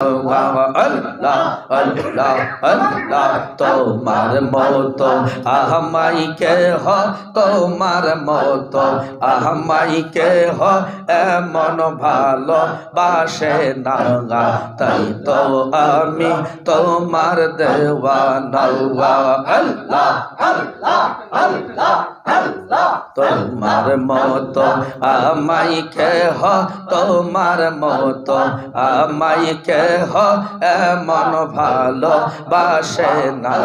আল্লাহ আল্লাহ আল্লাহ তোমার মতো আহমাই কে হ তোমার মতো আহমাই কে হ এমন ভালো বাসে না তাই তো আমি তোমার দেওয়ানা আল্লাহ আল্লাহ আল্লাহ আল্লাহ। তোমার মতো আমাই কে হ তোমার মতো আমাই কে হ এমন ভালো বাসে না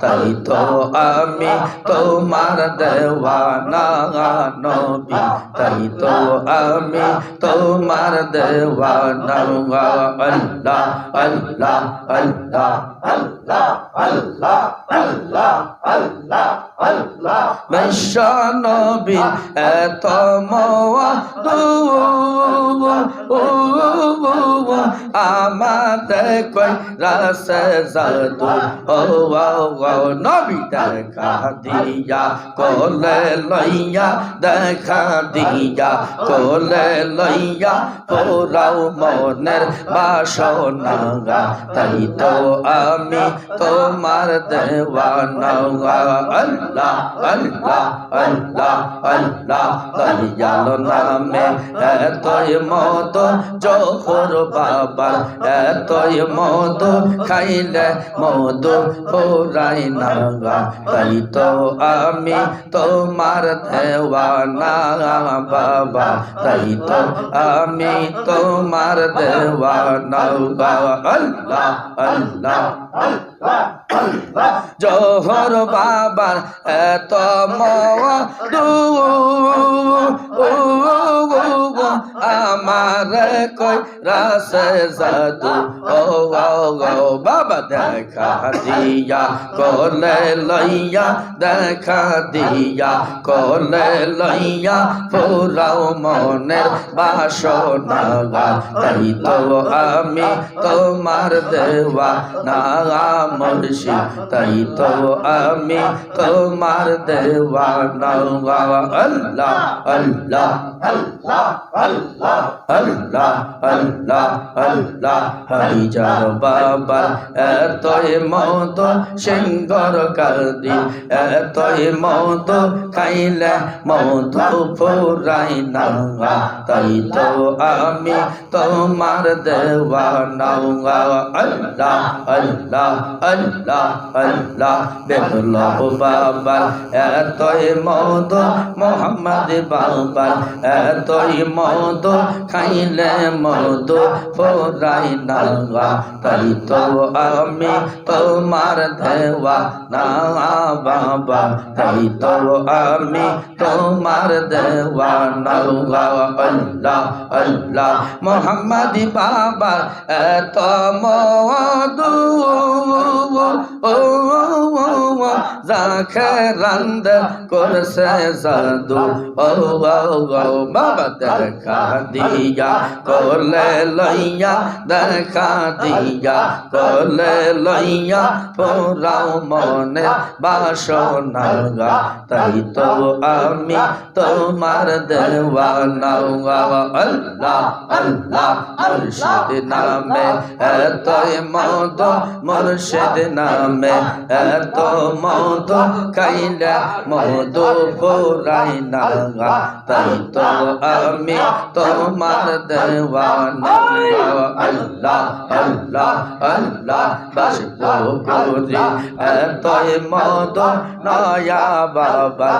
তাই তো আমি তোমার দেওয়ানা নবী। তাই তো আমি তোমার দেওয়ানা আল্লাহ আল্লাহ আল্লাহ আল্লাহ আল্লাহ আল্লাহ আল্লাহ আল্লাহ বিশ্বনবী এত আমাদের কই রাসে জাদু ও নবী দেখা দিয়া কোলে লইয়া দেখা দিয়া কোলে লইয়া পোরাও মনের বাসনা তাই তো আমি তোমার দেওয়ানা আল্লাহ আল্লাহ আল্লাহ আল্লাহ, দয়াল নামে এতই মদ জোহর বাবার। এতই মদ খাইলে মদ পোরাই না তাই তো আমি তোমার দেওয়ানা বাবা। তাই তো আমি তোমার দেওয়ানা আল্লাহ আল্লাহ জোহর বাবার এত মধু আমার কই রাসে জাদু। ও ও বাবা দেখা দিয়া কোলে লইয়া দেখা দিয়া কোলে লইয়া পুরাও মনের বাসনা তাই তো আমি তোমার দেওয়া না মুর্শিদ। তাই তো আমি তোমার দেওয়া না আল্লাহ আল্লাহ আল্লাহ আল্লাহ। আল্লাহ আল্লাহ আল্লাহ হরিজার বাবা এতই মত সিংহর কাদি, এতই মত খাইলে মত ফুরাই না তাই তো আমি তোমার দেওয়া নাও আল্লাহ আল্লাহ আল্লাহ আল্লাহ বেদলব বাবা, এতই মত মোহাম্মদ বাবা, এতই মদ খাইলে মদ ফোরাই না তাই তো আমি তোমার দেওয়া না বাবা তাই তো আমি তোমার দেওয়া না আল্লাহ আল্লাহ। মোহাম্মদ বাবা, এত মধু ও যাকে রান্দ করছে জাদু। ও, বাবা, দেখা দিয়া কোলে লইয়া দেখা দিয়া কোলে লইয়া পোরাও মনে বাসনা তাই তো আমি তোমার দেওয়ানা আল্লাহ আল্লাহ মুর্শিদ নামে এতই মদ মুর্শিদ নামে এত মদ খাইলে মদ পোরাই না তাই তো আমি তোমার দেওয়ানা আল্লাহ আল্লাহ আল্লাহ বাস করি এতই মদ নয়া বাবা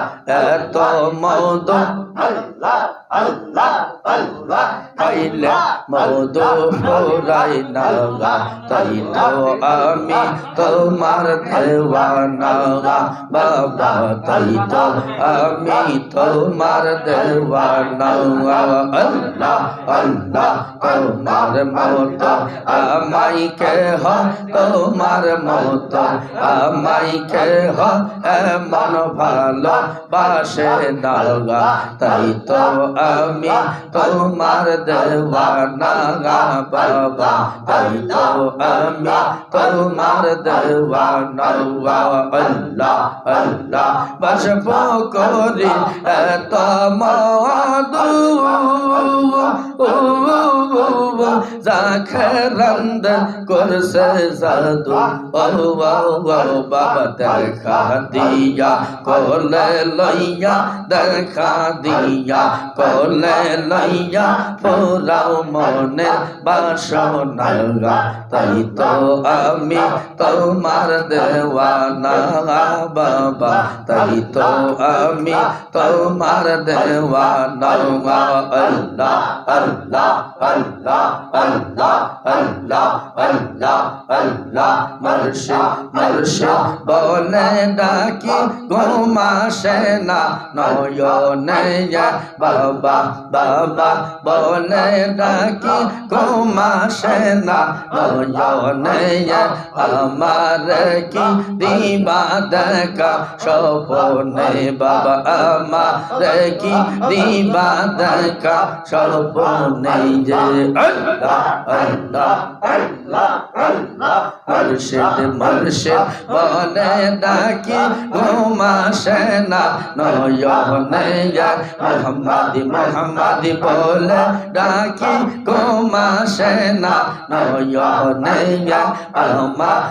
এত মদ আল্লাহ আল্লাহ আল্লাহ খাইলে মদ পোরাই না তাই তো আমি তোমার দেওয়ানা বাবা তাই তো আমি তোমার তোমার মত আমাই কে হ তোমার মত আমাই কে হ এমন ভালো বাসে না তাই তো আমি তোমার দেওয়ানা বাবা। তাই তো আমি তোমার দেওয়ানা আল্লাহ আল্লাহ, বসব করি, এত মধু জাখরন্দ করছে জাদু। ও বাবা, দেখা দিয়া কোলে লইয়া, দেখা দিয়া কোলে লইয়া পুরাও মনে বাসনা তাই তো আমি তোমার দেওয়ানা বাবা। তাই তো আমি তোমার দেওয়ানা আল্লাহ আল্লাহ আল্লাহ আল্লাহ আল্লাহ আল্লাহ আল্লাহ মুর্শিদ মুর্শিদ বলে ডাকি, ঘুমাসে না, নয়নে বাবা বাবা বলে ডাকি, ঘুমাসে না, নয়নে আমার কি দিবা দেখা, স্বপনে বাবা যে মুর্শিদ মুর্শিদ বলে ডাকি ঘুমাসে না নয়নে মোহাম্মদ মোহাম্মদ বলে ডাকি ঘুমাসে না নয়নে আমার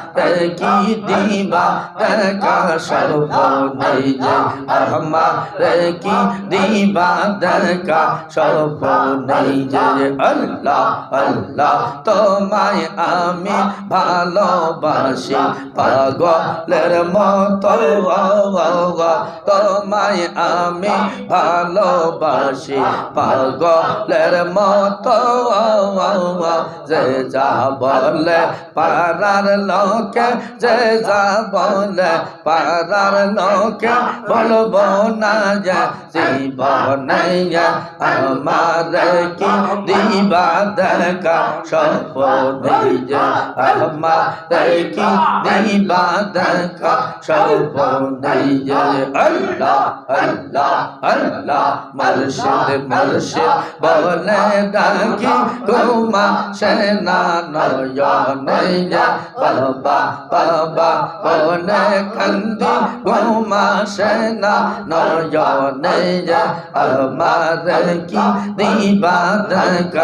কি দিবা দেখা সর্বনে যে আমার কি দিবা দেখা সর্বনে যে আল্লাহ আল্লাহ তোমায় আমি ভালোবাসি। পাগলের মতো তোমায় আমি ভালোবাসি। পাগলের মতো যে যা বলে পারার লোকে, যে যা বলে পারার লোকে, বলব না যে জীবনে আমার কি দিবা দেখা সপনে যে আমার কি দিবা দেখা সপনে যে আল্লাহ আল্লাহ আল্লাহ কি সপনে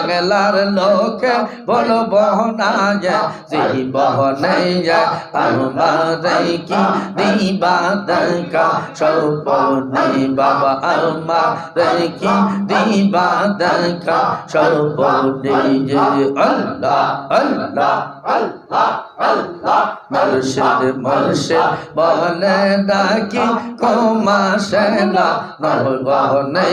বাংলার লোকে যায় যেই যে যায় আমার কি দিবা দেখা সপনে বাবা আমার কি দিবা দেখা সপনে যে আল্লাহ আল্লাহ। মুর্শিদ মুর্শিদ বলে ডাকি ক্ষমা সেনা নবনে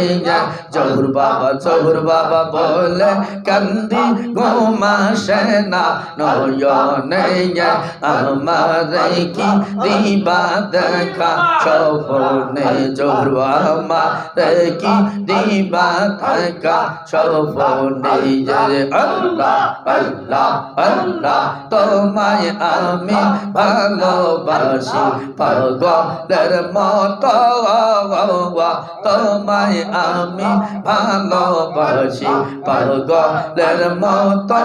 জহুর বাবা জহুর বাবা বলে কান্দি ঘুমা সেনা নয়নে আমার কি দিবা দেখা সপনে জহুর আমার কি দিবা দেখা সপনে আল্লাহ আল্লাহ আল্লাহ তোমায় আমি ভালোবাসি। পাগলের মতো তোমায় আমি ভালোবাসি। পাগলের মতো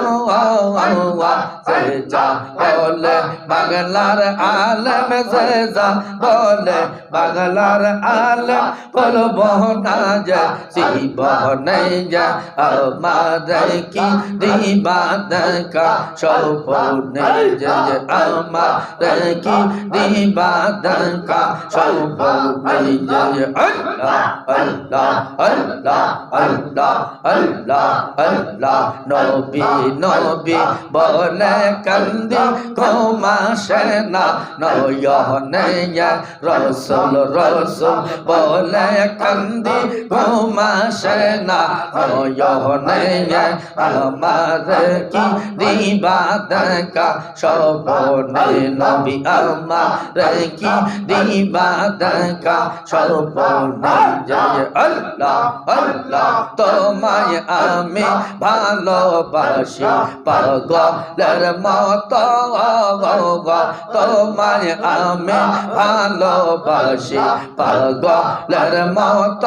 বলে বাংলার আলম, যে যা বলে বাংলার আলম, বলব না যে জীবনে যা আমার কি দিবা দেখা। সপনে যে আমার কি দরকা সব নিজে আল্লাহ আল্লাহ আল্লাহ আল্লাহ আল্লাহ আল্লাহ নবী নবী বলে কান্দি ঘুমা সেনা নয়নে রসুল রসুল বলে কান্দি ঘুমা সেনা নয়নে আমার কি দিবা দেখা সপনে নবী আমার কি দিবা দেখা সপনে জয় আল্লাহ আল্লাহ, তোমায় আমি ভালোবাসি। পাগলের মত তোমায় আমি ভালোবাসি। পাগলের মত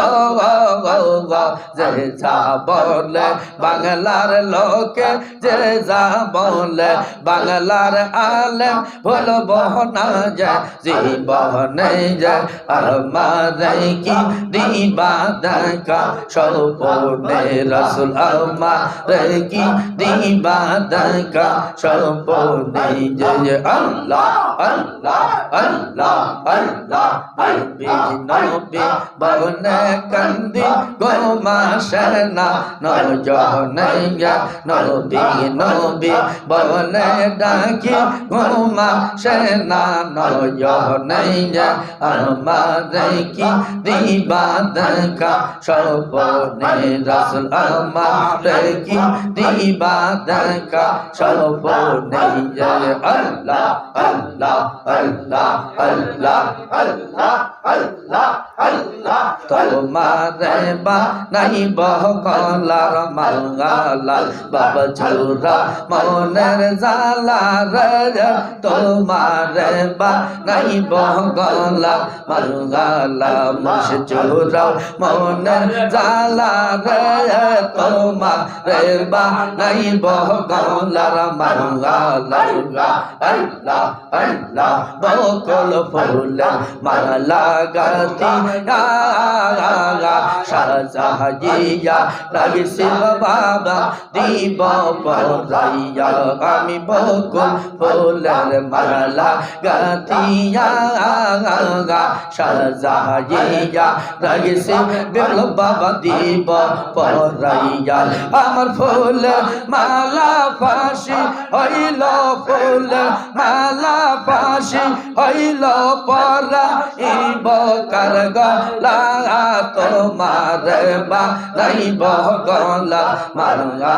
যে যা বলে বাংলার লোকে, যে যা বলে বাংলার আলেম ভুলব না যায়, জীবনে যায় আর মারে কি দিবা দেখা সপনে রসুল, আমারে কি দিবা দেখা সপনে জয় আল্লাহ আল্লাহ আল্লাহ আল্লাহ, নবী নবী, বনে কান্দি গোমা সেনা নজনে নবী নবী, বনে ডাকি গোমা সেনা নজনে আমারে কি দিবা দেখা সপনে রসুল আমারে কি দিবা দেখা আল্লাহ আল্লাহ আল্লাহ আল্লাহ আল্লাহ আল্লাহ আল্লাহ তোমারে নাই বহকলার মাঙ্গালাল বাবা ঝুরা মনের জালা রে তোমারে নাই বহকলা মাঙ্গালা মুশ চুরা মনের জালা রে তোমারে নাই বহকলার মাঙ্গালা আল্লাহ আল্লাহ বকল ফুল মালা গাতি Ah. সাজাইয়া লাগিছে বাবা দিব পরাইয়া, আমি বকুল ফুলের মালা গাতিয়া সাজাইয়া লাগিছে বেল বাবা দিব পরাইয়া, আমার ফুল মালা ফাঁসি হইল ফুল মালা ফাঁসি হইল পরা ইব কার গলা তোমার নাই বগলা মারঙ্গা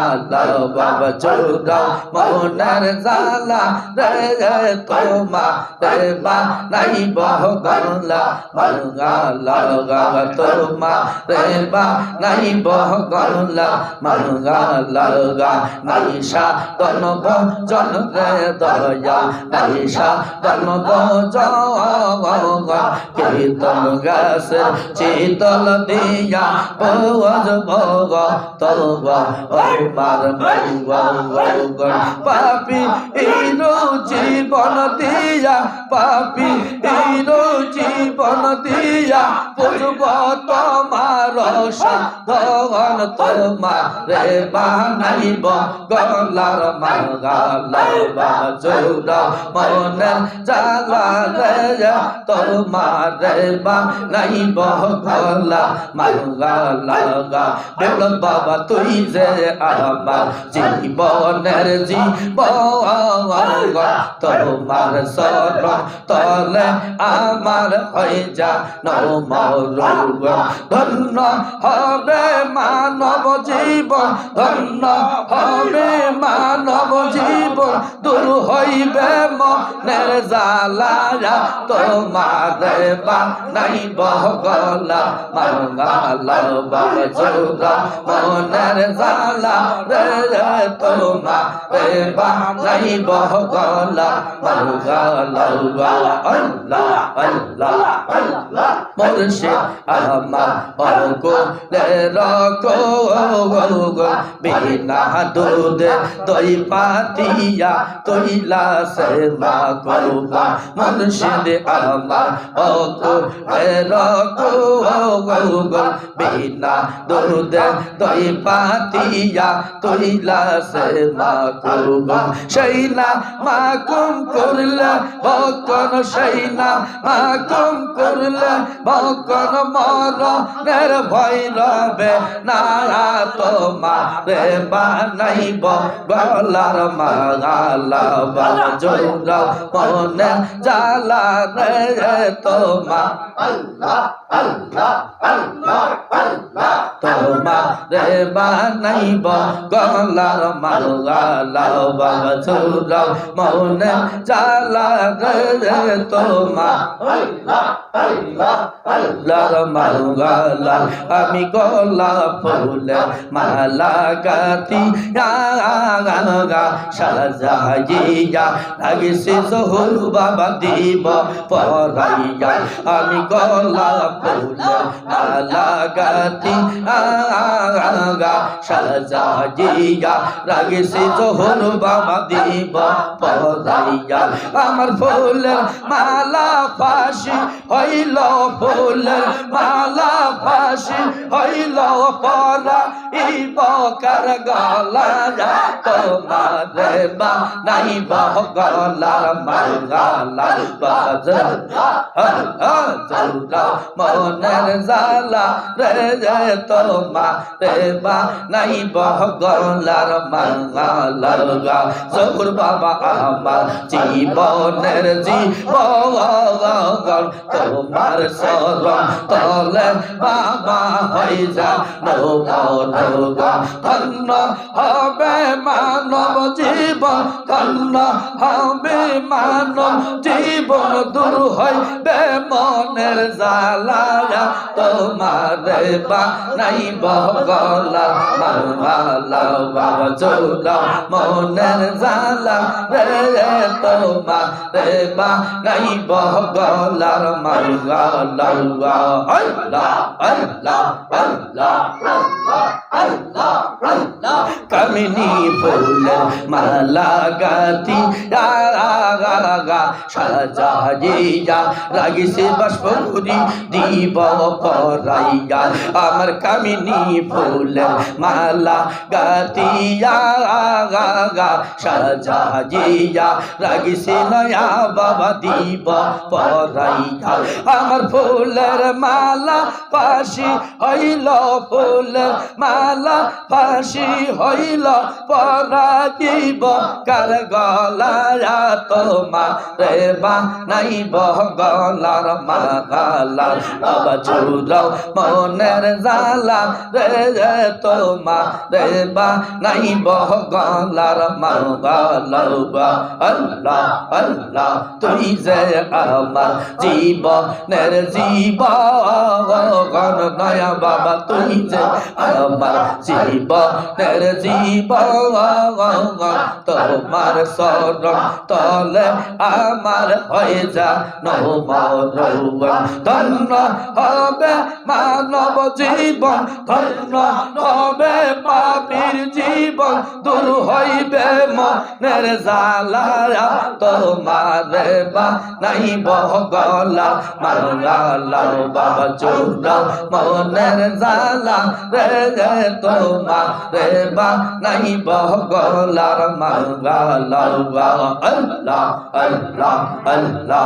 বাবা চৌরা মনের জালা, রে রে তোমার বা নাই বগলা মারঙ্গা লাগা তোমার বা নাই বগলা মারঙ্গা লাগা নাইশা দনব জন রে দয়া নাইশা দনব জয়া কীর্তন গাছে শীতল দিয়া বজ ভগ তব আমার মঙ্গল পাপি ইরো জীবন দিয়া, পাপি ইরো জীবন দিয়া, পুজব তোমার সাধন তোমারে বানাইব গলার মাগাল বাজুর মনের জালা রে তোমারে বানাইব গলা মাগাল বেল বাবা, তুই যে আমার জীবনের জীবন, তোমার সরম তলে আমার হয়ে যা নমরুগ ধন্য হবে মানব জীবন, ধন্য হবে মানব জীবন। দূর হইবে মনের জালায়া তোমার বা নাই বহগলা মঙ্গলা বাজুরা মনের জালা রে তোমার বা নাই বহগলা মঙ্গলা আল্লাহ আল্লাহ আল্লাহ মুর্শিদ আমার বিনা দুধ দই পাতিয়া ইলা তো ইলা সেবা করবা মুর্শিদ আল্লাহ ও তো বিনা পাতিয়া সেবা সেইনা করলে ভকন সেইনা মাকুম করলে ভকন মর নের ভয় রবে না তোমারে বানাইব গলার মাগালা বাজুরা মনে জালা রে তোমা। তোমার বানাইব গলার মালাও বাবা ছুরাও মনে চালা রে আমি গলা ফুলে মালা গাতি সাজাইয়া লাগিছে বাবা দিব পরাইয়া আমি গলা ফুলে মালা গাতি গা সাজাইয়া লাগিছে জহুর বাবা দিব পরাইয়া আমার ফুলের মালা ফাঁসি হইল, ফুলের মালা ফাঁসি হইল পরা ই বকার গলা তোমারে বা নাই বগলার মালা বাজার মনের জালা রে রে তোমা রে বা নাই বগলার মালা জহুর বাবা আমার জীবনের জীবন তোমার শরণ তলে বাবা হয়ে যা। ধন্য হবে মানব জীবন, ধন্য হবে মানব জীবন। দূর হইবে প্রাণের জালায়া তোমার বানাই বগলা, মারমালা বাবা জোলা, মনের জালা রে তোমার বানাই বগলা, মারমালা আল্লাহ আল্লাহ আল্লাহ আল্লাহ আল্লাহ আল্লাহ। কামিনী ফুল মালা গাতি রাগা সাজাইয়া রাগিসে বাষ্প বাষ্পগুরি দিব পরাইয়া আমার কামিনী ফুল মালা গাতিয়া গা সাজাইয়া, রাগিছে নয়া বাবা দিব পরাইয়া। আমার ফুলের মালা পাশি হইল, ফুলের মালা ফাঁসি হইল পরাজিব কার গলায়া? তোমা রে বা নাই গলার মাগালা বাবা চুরাও মনের জালা রে রে তোমা রে বা নাই গলার মাগালা আল্লাহ আল্লাহ, তুই যে আমার জীবনের জীবন নয়া বাবা, তুই যে আমার জীবনের জীবন তোমার শরণ তলে আমার হয়ে যা নমরুবন ধন্য হবে মানব জীবন, ধন্য হবে পাপির জীবন। দূর হইবে মনের জালা তোমার বা নাই বহগলা মালা বাবা চৌরা মনের জালা রে রে তোমা রে বা নাই বহগলার মালা আল্লাহ আল্লাহ আল্লাহ আল্লাহ।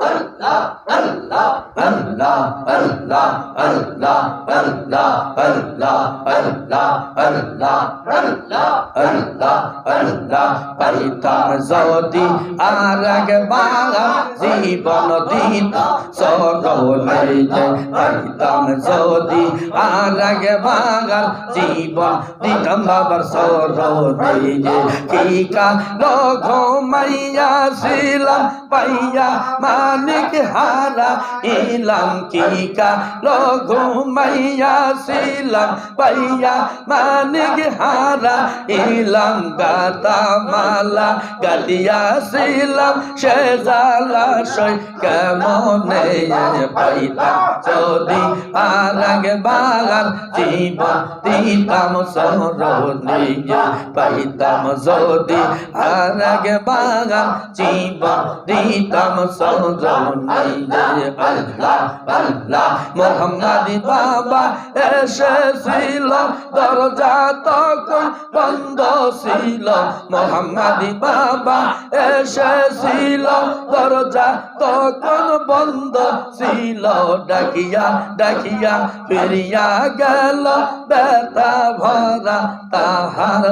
আল্লাহ আল্লাহ আল্লাহ আল্লাহ আল্লাহ আল্লাহ আল্লাহ আল্লাহ আল্লাহ আল্লাহ আল্লাহ আল্লাহ পাইতাম যদি আর একবার জীবন দিত সরলে পাইতাম যদি আর একবার জীবন দিতাম বাবার সরলে কি কালো ঘুমাইয়া ছিলাম পাইয়া মা মানিক হারা ইলাম কি কালো ঘুমাইয়া ছিলাম পাইয়া মানিক হারা ইলাম গাতা মালা গালিয়া ছিলাম সে জালা সই কেমনে পাইতাম যদি আর আগে বাগান জীবন দিতাম, সরণে পাইতাম। যদি আর আগে বাগান জীবন দিতাম সরণে আল্লাহ আল্লাহ। মোহাম্মদ বাবা এসেছিল, দরজা তখন বন্ধ ছিল। মোহাম্মদ বাবা এসেছিল, দরজা তখন বন্ধ ছিল। ডাকিয়া ডাকিয়া ফিরিয়া গেল বেতা ভরা তাহার